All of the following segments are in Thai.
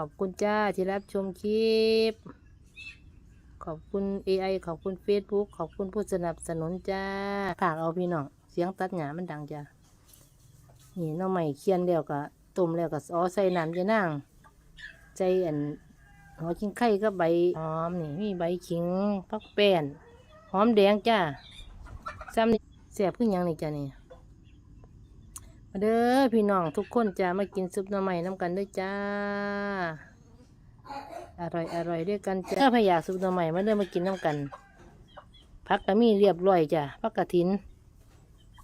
ขอบคุณจ้าที่รับชมคลิป ขอบคุณ AI ขอบคุณ Facebook ขอบคุณผู้สนับสนุนจ้าฝากเอาพี่น้องเสียงตัดหญ้ามันดังจ้านี่น้องใหม่เคียนแล้วก็ต้มแล้วก็อ๋อใส่น้ำจะนั่งใจอันหัวขิงไข่ก็ใบหอมนี่มีใบขิงพักแป้นหอมแดงจ้าซ้ำนี่แสบขึ้นยังนี่จ้านี่ เด้อพี่น้องทุกคนจะมากินซุปหน้ำใหม่น้ำกันด้วยจ้า อร่อยอร่อยด้วยกันจ้าถ้าอยากซุปหน้ำใหม่มาเด้อมากินน้ำกันพักกะมีเรียบร้อยจ้ะพักกะทิน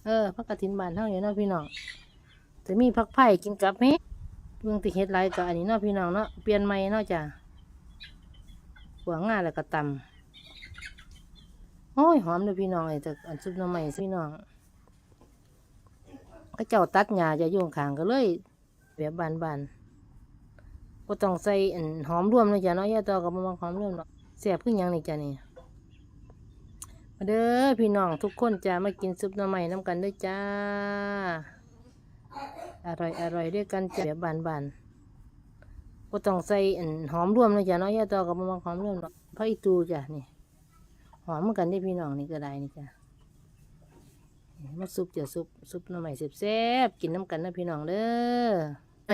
เออพักกะทินบานเท่านี้เนาะพี่น้องจะมีพักไผ่กินกับเฮ็ดเบื้องติเฮ็ดไรกับอันนี้เนาะพี่น้องเนาะเปลี่ยนใหม่เนาะจ้ะหัวง่าแล้วก็ตำโอ้ยหอมเลยพี่น้องไอ้จากอันซุปหน้ำใหม่พี่น้อง ก็เจ้าตัดหญ้าจะยุ่ข้างก็เลยแบบบานๆก็ต้องใส่หอมร่วมเลยจ้ะเนาะย่าตอกับมะม่วงหอมร่วมเนาะเสียบขึ้นยังนี่จ้ะนี่มาเด้อพี่น้องทุกคนจะมากินซุปหน่อไม้น้ำกันด้วยจ้า อร่อยอร่อยด้วยกันจ้ะแบบบานๆก็ต้องใส่หอมร่วมเลยจ้ะเนาะย่าตอกับมะม่วงหอมร่วมเนาะพระอีตูจ้ะนี่หอมเหมือนกันได้พี่น้องนี่ก็ได้นี่จ้ะ มาซุปจ้ะซุปซุปหน่อไม้แซ่บๆกินน้ำกันนะพี่น้องเด้อไอ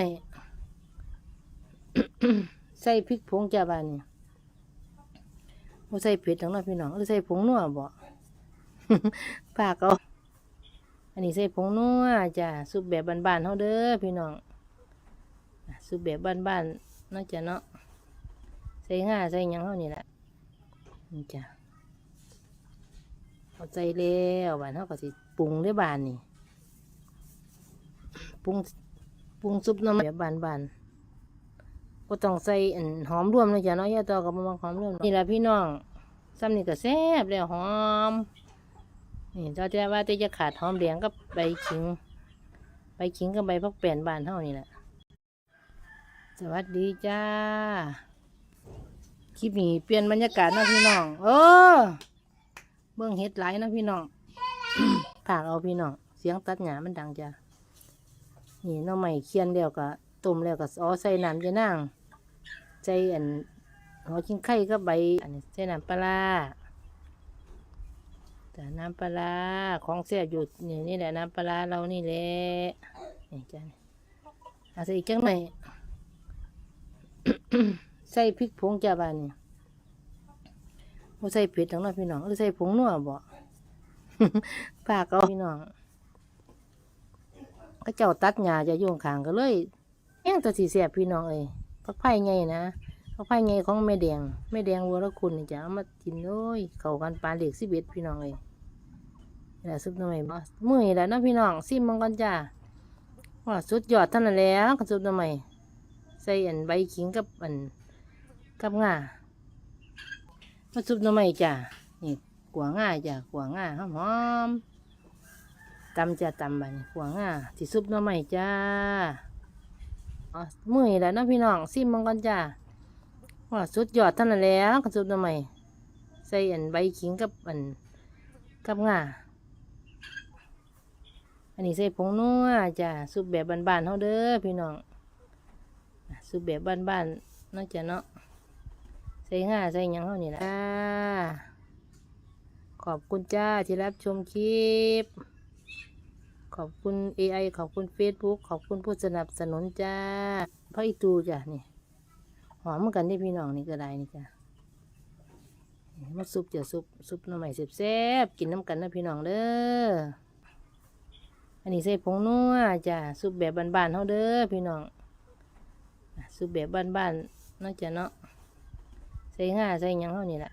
ใส่พริกผงจ้าบ้านนี่บ่ใส่เผ็ดทั้งนั้นพี่น้องหรือใส่ผงนัวบ่ปากเอาอันนี้ใส่ผงนัวจ้าซุปแบบบ้านๆเฮาเด้อพี่น้องซุปแบบบ้านๆเนาะจ้ะเนาะใส่ง่าใส่หยังเฮานี่แหละนี่จ้ะเอาใจแล้วบ้านเฮาก็สิ ปรุงด้วยบานนี่ปรุงปรุงซุปน้ำแบบบานๆก็ต้องใส่หอมร่วมเลยจ้ะเนาะย่าตอกับมะม่วงหอมร่วมนี่แหละพี่น้องซ้ำนี่ก็แซ่บแล้วหอมนี่เจ้าแต่ว่าจะขาดหอมแดงกับใบขิงใบขิงกับใบพักแป้นบานเท่านี่แหละสวัสดีจ้าคลิปนี้เปลี่ยนบรรยากาศนะพี่น้อง เออ เบื้องเฮ็ดไหลายเนะพี่น้อง ผากเอาพี่น้อง เสียงตัดหญ้ามันดังจ้ะ นี่น้องใหม่เคียนแล้วก็ต้มแล้วก็อ๋อใส่น้ำจะนั่งใจอันหัวขิงไข่ก็ใบ อันนี้ใส่น้ำปลาแต่น้ำปลาของเสียอยู่นี่นี่แหละน้ำปลาเรานี่แหละ นี่จ้ะนี่เอาใส่อีกจังหน่อยใส่พริกผงจ้าบานนี่บ่ใส่เผ็ดทั้งนั้นพี่น้องหรือใส่ผงนัวบ่ ปากเอาพี่น้องก็เจ้าตัดหญ้าจะยุ่งข้างก็เลยยังตัวสีเสียบพี่น้องเอ้ยพักไผ่ไงนะพักไผ่ไงของแม่แดงแม่แดงวัวละคุณนี่จะเอามากินโอ้ยเข้ากันปลาเหล็กสิบเอ็ดพี่น้องเอ้ยนี่แหละซุปหน่อยบ่มือและเนะพี่น้องซิมมังกันจ้าว่าสุดยอดท่านแล้วกับซุปหน่ใส่อันใบขิงกับอันกับง่ามาซุปหน่จ้านี่ กัวง่ายจ้ากัวง่ายหอมหอมตำจ้าตำไปกัวง่าที่ซุปหน่อยจ้าอ๋อมือนี่และเนาะพี่น้องซิมมังกันจ้าว่าสุดยอดท่านแล้วกับสุดทำไมใส่อันใบขิงกับอันกับง่าอันนี้ใส่ผงนัวจ้าซุปแบบบ้านๆเฮาเด้อพี่น้องซุปแบบบ้านๆเนาจะเนาะใส่ง่าใส่ยังเฮานี่แหละ ขอบคุณจ้าที่รับชมคลิป ขอบคุณ AI ขอบคุณ Facebook ขอบคุณผู้สนับสนุนจ้าพระอีตูจ้ะนี่หอมเหมือนกันได้พี่น้องนี่ก็ได้นี่จ้ะมาซุปจ้ะซุปซุปน้ำใหม่แซ่บๆกินน้ำกันนะพี่น้องเด้ออันนี้ใส่ผงนัวจ้ะซุปแบบบานๆเฮาเด้อพี่น้องซุปแบบบานๆนาะจ้ะเนาะใส่ง่าใส่ยังเฮานี่แหละ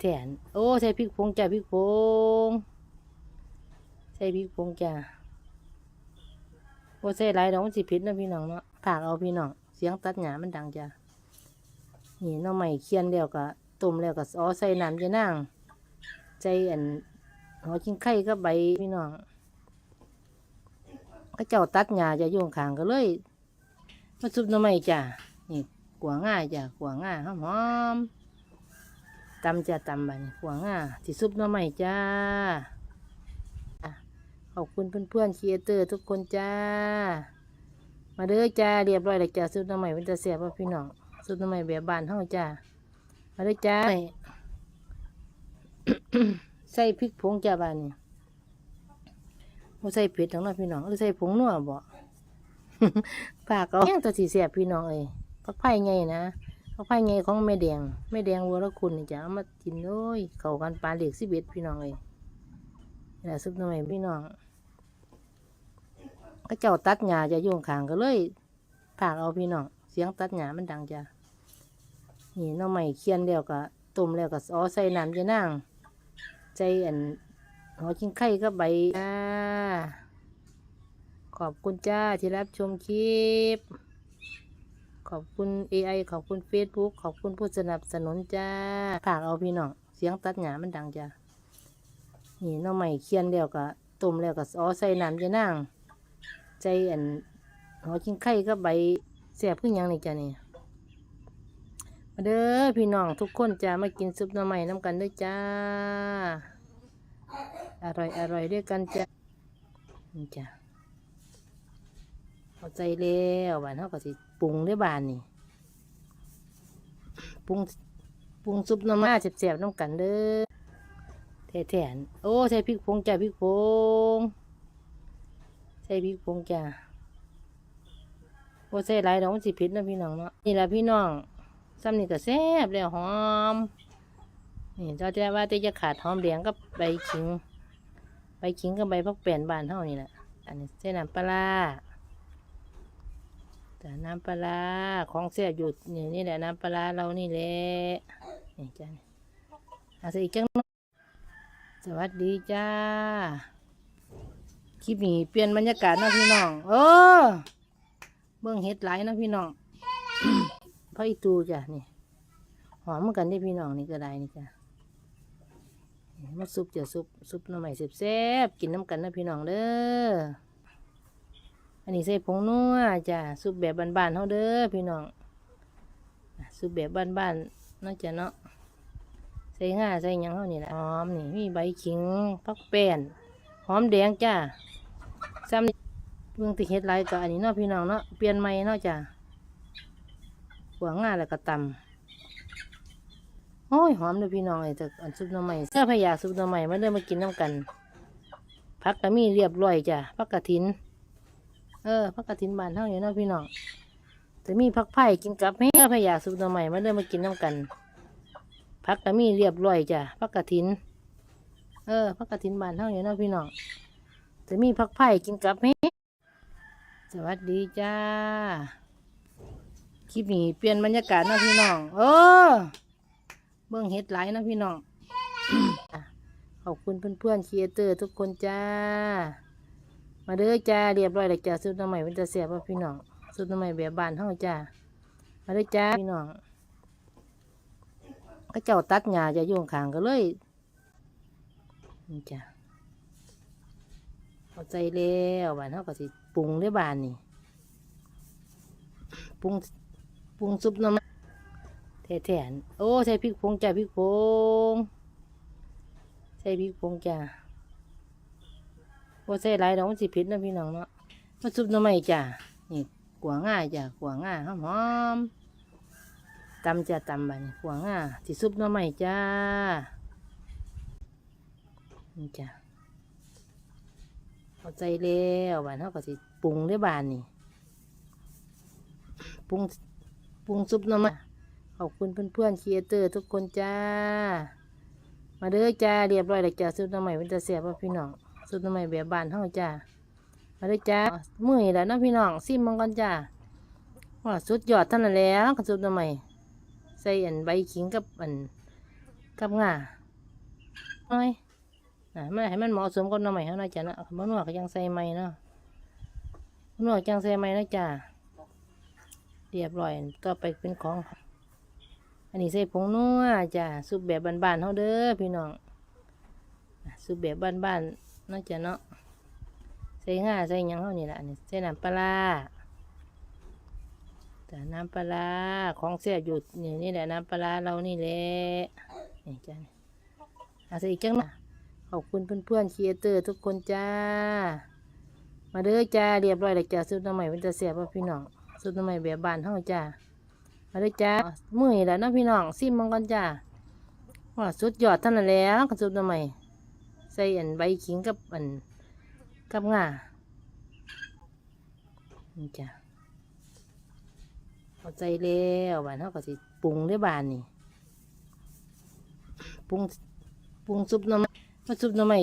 แท้ๆโอ้ใส่พริกผงจ้ะพริกผงใส่พริกผงจ้าโอ้ใส่หลายดอกมันสิผิดนะพี่น้องเนาะผากเอาพี่น้องเสียงตัดหญ้ามันดังจ้านี่น้องใหม่เคียนแล้วก็ต้มแล้วก็อ๋อใส่น้ำจะนั่งใจอันหัวขิงไข่ก็ใบพี่น้องก็เจ้าตัดหญ้าจะยุ่ข้างก็เลยมาซุปน้องใหม่จ้านี่กัวง่ายจ้ากัวง่าหอมหอมๆ ตำจ้าตำไปกัวง่าที่ซุปน้อใหม่จ้า ขอบคุณเพื่อนๆครีเอเตอร์ทุกคนจ้า มาเด้อจ้าเรียบร้อยแล้วจ้าซุปน้ำใหม่เป็นตาเสียบว่าพี่น้องซุปน้ำใหม่แบบบานเฮาจ้า มาเด้อจ้าใส่พริกผงจ้าบานนี่บ่ใส่เผ็ดทั้งนั้นพี่น้องหรือใส่ผงนัวบ่ปากเอาแห้งตัวสีเสียบพี่น้องเอ้ยผักไผ่ไงนะ ผักไผ่ไงของแม่แดงแม่แดงวัวละคุณนี่จะเอามากินโอ้ยเขากันปลาเหล็กสิบเอ็ดพี่น้องเอ้ยนี่แหละซุปหน้ำใหม่พี่น้องก็เจ้าตัดหญ้าจะโยงขางก็เลยผากเอาพี่น้องเสียงตัดหญ้ามันดังจ้ะนี่หน้องใหม่เคียนแล้วก็ต้มแล้วก็อ๋อใส่น้ำจะนั่งใจอันหัวชิ้นไข่ก็ใบจ้าขอบคุณจ้าที่รับชมคลิป ขอบคุณ AI ขอบคุณ Facebook ขอบคุณผู้สนับสนุนจ้าผากเอาพี่น้องเสียงตัดหญ้ามันดังจ้ะนี่น้องใหม่เคียนแล้วก็ต้มแล้วก็อ๋อใส่น้ำจะนั่งใจอันหัวชิ้นไข่ก็ใบแสบขึ้นยังนี่จ้ะนี่มาเด้อพี่น้องทุกคนจะมากินซุปหน่อไม้น้ำกันด้วยจ้า อร่อยอร่อยด้วยกันจ้ะนี่จ้ะเอาใจแล้วบานเขาก็สิป รุงได้บานนี่ปรุงปรุงซุปน่อไม้แสบๆน้ำกันเด้อแท้ๆโอ้ใส่พริกผงจ้ะพริกผงใส่พริกผงจ้าว่าใส่หลายดอกมันสิเผ็ดนะพี่น้องเนาะนี่แหละพี่น้องซ้ำนี่ก็แซ่บแล้วหอมนี่เจ้าแต่ว่าแต่จะขาดหอมแดงกับใบขิงใบขิงกับใบพักแป้นบานเท่านี่แหละอันนี้ใส่น้ำปลา ร้าแต่น้ำปลาของแซ่บอยู่นี่นี่แหละน้ำปลาเรานี่แหละนี่จ้าอาใส่อีกจังน่อยสวัสดีจ้าคลิปนี้เปลี่ยนบรรยากาศนะพี่น้องเออเบื้องเห็ดหลนะพี่น้องพระอีตูจ้ะนี่หอมเหมือนกันที่พี่น้องนี่ก็ได้นี่จ้ะมาซุปจ้ะซุปซุปหน่อไม้แซ่บๆกินน้ำกันนะพี่น้องเด้อ อันนี้ใส่ผงนัวจ้ะซุปแบบบ้านๆเฮาเด้อพี่น้องซุปแบบบ้านๆนาะจ้ะเนาะใส่ง่าใส่ยังเฮานี่แหละหอมนี่มีใบขิงพักแป้นหอมแดงจ้าซ้ำเบิ่งติเฮ็ดไรก็อันนี้เนาะพี่น้องเนาะเปลี่ยนใหม่เนาะจ้าหัวง่าแล้วก็ตำโอ้ยหอมเลยพี่น้องไอ้จากอันซุปน้ำใหม่เสื้อพยาซุปน้ำใหม่มาเริ่มากินน้ำกันพักกะมีเรียบร้อยจ้าพักกะถิน เออพักกระถินบานเท่านี้เนาะพี่น้องแต่มีพักไผ่กินกับแม่เสื้อพยาซุปหน้ำใหม่มาเริ่มากินน้ำกันพักกะมีเรียบร้อยจ้าพักกระถิน เออพักกระถินบานเท่านี้เนาะพี่น้องจะมีพักไผ่กินกับแม่สวัสดีจ้าคลิปนี้เปลี่ยนบรรยากาศนะพี่น้องเออเบื้องเห็ดหลนะพี่น้องขอบคุณเพื่อนๆครีเอเตอร์ทุกคนจ้า มาเด้อจ้าเรียบร้อยแล้วจ้าซุปน้ำใหม่เป็นตาเสียบว่าพี่น้องซุปน้ำใหม่แบบบานเท่าจ้ามาเด้อจ้าพี่น้องก็เจ้าตัดหญ้าจะโยงขางก็เลยนี่จ้ะเอาใจแล้วบานเขาก็สิปรุงด้วยบานนี่ปรุงปรุงซุปน้ำแท้ๆโอ้ใส่พริกผงจ้ะพริกผงใส่พริกผงจ้ะ ว่าใส่หลายดอกมันสิเผ็ดนะพี่น้องเนาะมาซุปน้ำใหม่จ้ะนี่กัวง่ายจ้ะกัวง่ายหอมๆตำจ้ะตำบานนี่กัวง่ายสิซุปน้ำใหม่จ้านี่จ้ะเอาใจแล้วบานเขาก็สิปรุงด้วยบานนี่ปรุงปรุงซุปน้ำมันขอบคุณเพื่อนๆครีเอเตอร์ทุกคนจ้า มาเด้อจ้าเรียบร้อยแล้วจ้าซุปน้ำใหม่เป็นตาเสียบพี่น้อง ซุปหน้ำใหม่แบบบานเฮาจ้ามาเด้จ้ามื่อยแล้วนะพี่น้องซิมมันก่อนจ้าว่าสุดยอดเท่านนแล้วกับซุปหน้ำใหม่ใส่อันใบขิงกับอันกับงาน้อยนะไม่ให้มันเหมาะสมกับน้ำใหม่เขาน่อยจ้ะนะคำว่าหนวก็ยังใส่ใหม่เนาะหนวดยังใส่ใหม่นะจ้ะเรียบร้อยต่อไปเป็นของอันนี้ใส่ผงนัวจ้ะซุปแบบบานๆเขาเด้อพี่น้องอะซุปแบบบานๆ นาจะเนาะใส่ง่าใส่ยังเขานี่แหละอันนี้ใส่น้ำปลาแต่น้ำปลาของเสียอยู่นี่นี่แหละน้ำปลาเรานี่แหละนี่จ้ะนี่เอาใส่อีกจังนะขอบคุณเพื่อนๆครีเอเตอร์ทุกคนจ้า มาเด้อจ้าเรียบร้อยแล้วจ้าซุปหน้ำใหม่เป็นตาเสียบว่าพี่น้องซุปหน้ำใหม่แบบบานเฮาจ้ามาเด้อจ้ามื้อนี้แล้วนะพี่น้องซิมมันก่อนจ้าว่าสุดยอดท่านแล้วกับซุปหน้ำใหม่ ใส่อันใบขิงกับอันกับงานี่จ้ะเอาใจแล้วบานเขาก็สิปรุงได้อบานนี่ปรุงปรุงซุปน้ำมาซุปน้ำไม้